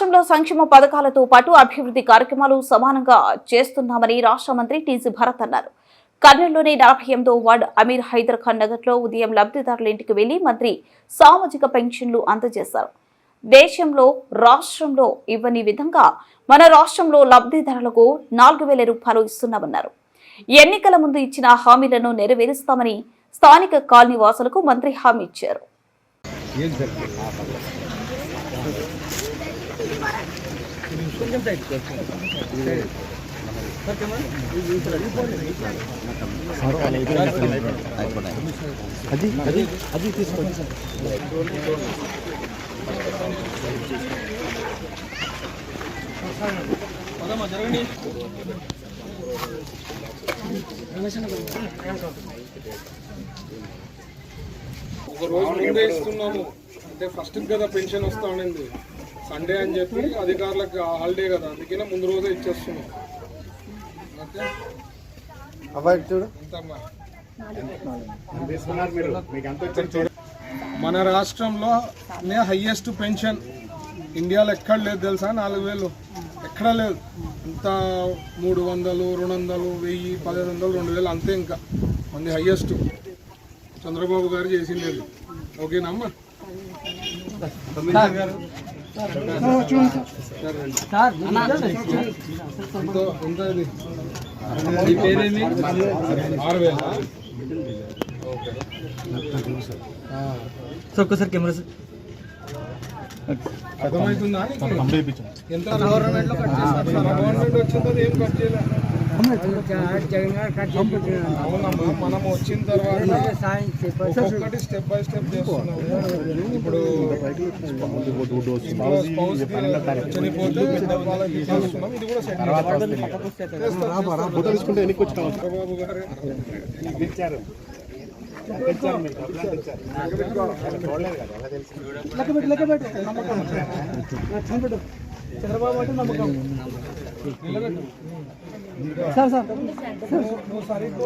రాష్ట్రంలో సంక్షేమ పథకాలతో పాటు అభివృద్ధి కార్యక్రమాలు సమానంగా చేస్తున్నామని రాష్ట్ర మంత్రి టీజీ భరత్ అన్నారు. కర్నూలులోని నలభై ఎనిమిదో వార్డు అమీర్ హైదర్ ఖాన్ నగర్లో ఉదయం లబ్ధిదారుల ఇంటికి వెళ్ళి మంత్రి సామాజిక పెన్షన్లు అందజేశారు. దేశంలో రాష్ట్రంలో ఇవ్వని విధంగా మన రాష్ట్రంలో లబ్ధిదారులకు నాలుగు వేల రూపాయలు ఇస్తున్నామన్నారు. ఎన్నికల ముందు ఇచ్చిన హామీలను నెరవేరుస్తామని స్థానిక కాలనీ వాసులకు మంత్రి హామీ ఇచ్చారు. అది అది అది తీసుకోండి సార్ ఒక రోజు ముందే ఇస్తున్నాము. అంటే ఫస్ట్ కదా పెన్షన్ వస్తా ఉండింది. సండే అని చెప్పి అధికారులకు హాలిడే కదా అందుకనే ముందు రోజే ఇచ్చేస్తున్నాం. మన రాష్ట్రంలో హయ్యెస్ట్ పెన్షన్ ఇండియాలో ఎక్కడ లేదు తెలుసా? నాలుగు వేలు. ఎక్కడ లేదు. ఇంత మూడు వందలు రెండు వందలు వెయ్యి పదిహేను వందలు రెండు వేలు అంతే ఇంకా. మంది హయ్యెస్ట్ చంద్రబాబు గారు చేసింది అది. ఓకేనమ్మా ఎంత సార్ ఒక్కసారి కెమెరా సార్? ఎంత గవర్నమెంట్లో కట్ చేస్తారు? గవర్నమెంట్ తర్వాత ఏం కట్ చేయలేదు అవునమ్మా మనం వచ్చిన తర్వాత ఒక్కొక్కటి స్టెప్ బై స్టెప్ చేస్తున్నాం ఇప్పుడు చనిపోతే వాళ్ళకి చేస్తున్నాం ఇది కూడా సెట్ తీసుకుంటే చంద్రబాబు గారు ఇచ్చారు సార్ సార్. నువ్వు- సరిగ్గా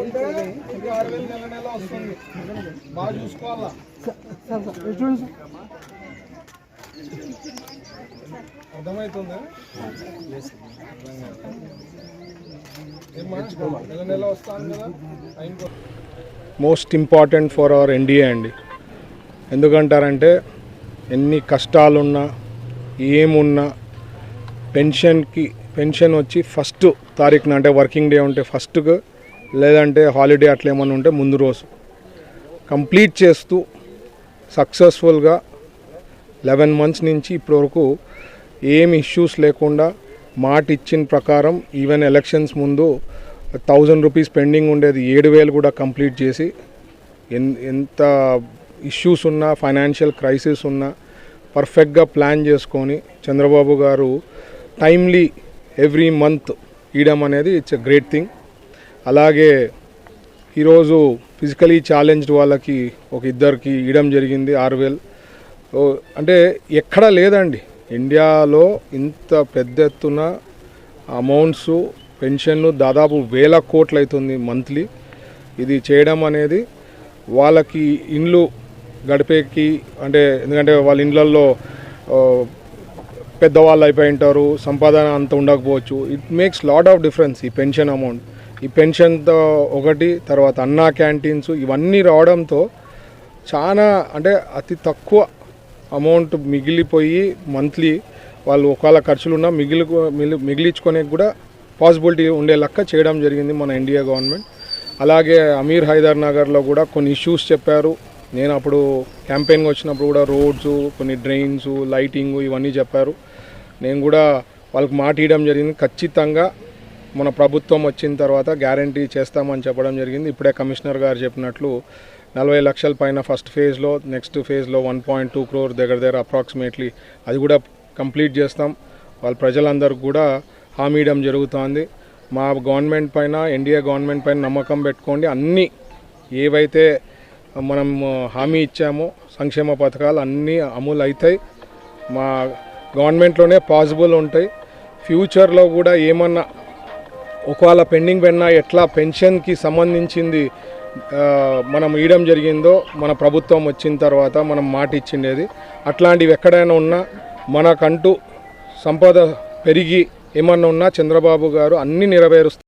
ఆరు వేలు నెల నెల వస్తుంది బాగా చూసుకోవాలా అర్థమవుతుందా నెల నెల వస్తాను కదా most important for our NDA అండి. ఎందుకంటారంటే ఎన్ని కష్టాలున్నా ఏమున్నా పెన్షన్కి పెన్షన్ వచ్చి ఫస్ట్ తారీఖున అంటే వర్కింగ్ డే ఉంటే ఫస్ట్కు లేదంటే హాలిడే అట్లా ఏమన్నా ఉంటే ముందు రోజు. కంప్లీట్ చేస్తూ సక్సెస్ఫుల్గా లెవెన్ మంత్స్ నుంచి ఇప్పటివరకు ఏం ఇష్యూస్ లేకుండా మాట ఇచ్చిన ప్రకారం ఈవెన్ ఎలక్షన్స్ ముందు థౌజండ్ రూపీస్ పెండింగ్ ఉండేది. ఏడు వేలు కూడా కంప్లీట్ చేసి ఎన్ ఎంత ఇష్యూస్ ఉన్నా ఫైనాన్షియల్ క్రైసిస్ ఉన్నా పర్ఫెక్ట్గా ప్లాన్ చేసుకొని చంద్రబాబు గారు టైమ్లీ ఎవ్రీ మంత్ ఇయడం అనేది ఇట్స్ ఎ గ్రేట్ థింగ్. అలాగే ఈరోజు ఫిజికలీ ఛాలెంజ్డ్ వాళ్ళకి ఒక ఇద్దరికి ఇవ్వడం జరిగింది ఆర్వెల్. అంటే ఎక్కడా లేదండి. ఇండియాలో ఇంత పెద్ద ఎత్తున అమౌంట్స్ పెన్షన్లు దాదాపు వేల కోట్లు అవుతుంది మంత్లీ. ఇది చేయడం అనేది వాళ్ళకి ఇండ్లు గడిపేకి అంటే ఎందుకంటే వాళ్ళ ఇండ్లల్లో పెద్దవాళ్ళు అయిపోయి ఉంటారు సంపాదన అంత ఉండకపోవచ్చు. It makes lot of difference ఈ పెన్షన్ అమౌంట్ ఈ పెన్షన్తో ఒకటి తర్వాత అన్నా క్యాంటీన్స్ ఇవన్నీ రావడంతో చాలా అంటే అతి తక్కువ అమౌంట్ మిగిలిపోయి మంత్లీ వాళ్ళు ఒకవేళ ఖర్చులున్నా మిగిలి మిగిలి మిగిలించుకునే కూడా పాసిబిలిటీ ఉండే లెక్క చేయడం జరిగింది మన ఇండియా గవర్నమెంట్ అలాగే అమీర్ హైదర్ నగర్లో కూడా కొన్ని ఇష్యూస్ చెప్పారు. నేను అప్పుడు క్యాంపెయిన్కి వచ్చినప్పుడు కూడా రోడ్స్ కొన్ని డ్రైన్స్ లైటింగ్ ఇవన్నీ చెప్పారు. నేను కూడా వాళ్ళకి మాట ఇవ్వడం జరిగింది. ఖచ్చితంగా మన ప్రభుత్వం వచ్చిన తర్వాత గ్యారంటీ చేస్తామని చెప్పడం జరిగింది. ఇప్పుడే కమిషనర్ గారు చెప్పినట్లు నలభై లక్షల పైన ఫస్ట్ ఫేజ్లో నెక్స్ట్ ఫేజ్లో వన్ పాయింట్ టూ క్రోర్ దగ్గర దగ్గర అప్రాక్సిమేట్లీ అది కూడా కంప్లీట్ చేస్తాం. వాళ్ళ ప్రజలందరికీ కూడా హామీ ఇవ్వడం జరుగుతోంది. మా గవర్నమెంట్ పైన ఎన్డీఏ గవర్నమెంట్ పైన నమ్మకం పెట్టుకోండి. అన్నీ ఏవైతే మనం హామీ ఇచ్చాము. సంక్షేమ పథకాలు అన్నీ అమలు అవుతాయి మా గవర్నమెంట్లోనే పాసిబుల్ ఉంటాయి. ఫ్యూచర్లో కూడా ఏమన్నా ఒకవేళ పెండింగ్ పెన్నా ఎట్లా పెన్షన్కి సంబంధించింది మనం ఇవ్వడం జరిగిందో మన ప్రభుత్వం వచ్చిన తర్వాత మనం మాట ఇచ్చిండేది అట్లాంటివి ఎక్కడైనా ఉన్నా మనకంటూ సంపద పెరిగి ఏమన్నా ఉన్నా చంద్రబాబు గారు అన్నీ నెరవేరుస్తారు